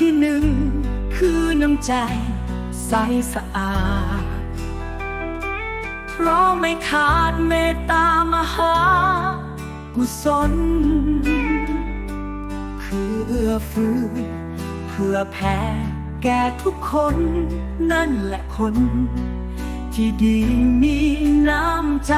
ที่หนึ่งคือน้ำใจใสสะอาด เพราะไม่ขาดเมตตามหากุศลเพื่อเอื้อเฟื้อเพื่อแผ่แก่ทุกคนนั่นแหละคน ที่ดีมีน้ำใจ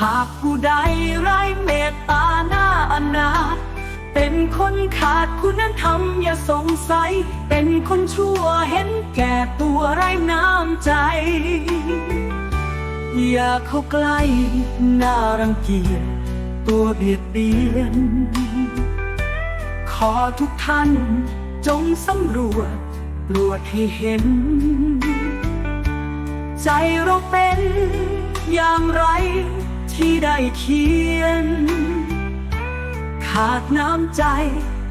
หากผู้ใดไร้เมตตาหน้าอนาถ เป็นคนขาดคุณธรรมอย่าสงสัย เป็นคนชั่วเห็นแก่ตัวไร้น้ำใจ อย่าเข้าใกล้น่ารังเกียจตัวเบียดเบียน ขอทุกท่านจงสำรวจตรวจให้เห็น ใจเราเป็นอย่างไรที่ได้เขียน ขาดน้ำใจ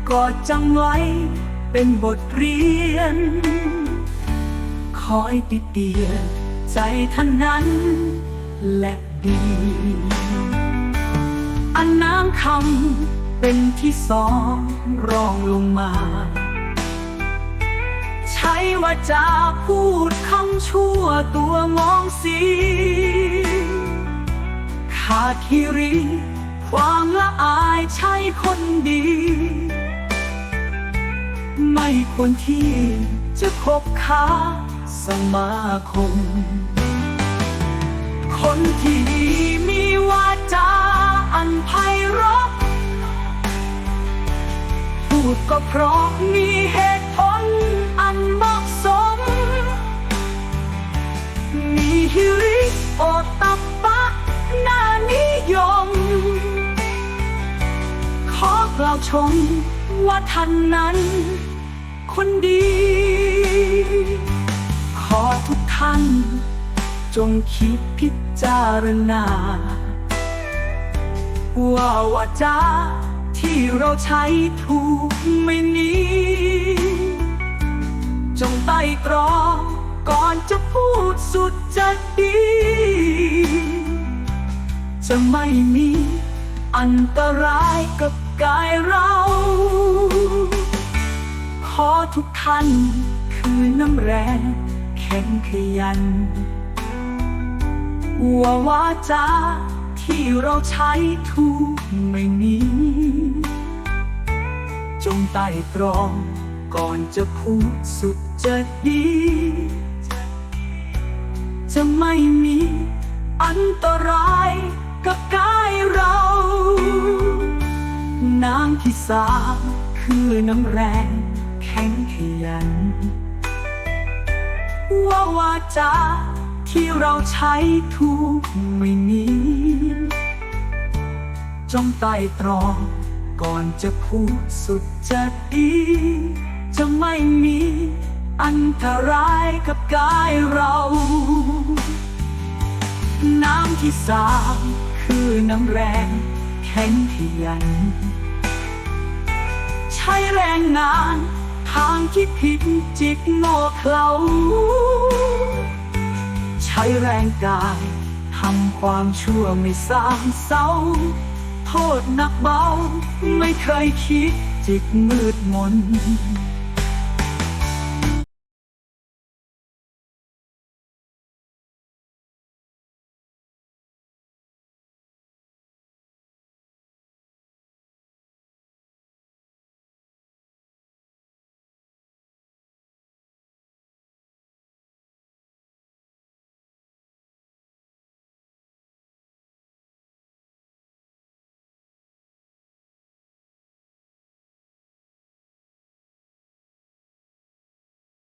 ก็จำไว้เป็นบทเรียน คอยติดเตียนใจท่านนั้นและดี อันน้ำคำเป็นที่สองรองลงมา ใช้ว่าจาพูดคำชั่วตัวมองสี ขาดฮิริ ความละอายใช่คนดี ไม่ควรที่จะคบค้าสมาคม คนที่ดีมีวาจาอันไพเราะพูดก็เพราะมีาวชมว่าท่านนั้น คนดี ขอทุกท่าน จงคิดพิจารณา ว่าวาจาที่เราใช้ถูกไม่นี้ จงไต่ตรองก่อนจะพูดสุดจะดี จะไม่มีอันตรายกับ กายเรา ขอทุกท่านคือน้ำแรงแข็งขยันว่าวาจาที่เราใช้ถูกไม่มีจงไต่ตรองก่อนจะพูดสุดจะดี จะไม่มีอันตรายกับการ สามคือน้ำแรงแข็งขยัน ว่าวาจาที่เราใช้ถูกไม่มีจงไต่ตรองก่อนจะพูดสุดจะดี จะไม่มีอันตรายกับกายเรา น้ำที่สามคือน้ำแรงแข็งขยัน ช้แรงงาน ทางที่ผิดจิตโง่เขลาใช้แรงกายทำความชั่วไม่สร้างเศร้าโทษหนักเบา ไม่เคยคิดจิตมืดมน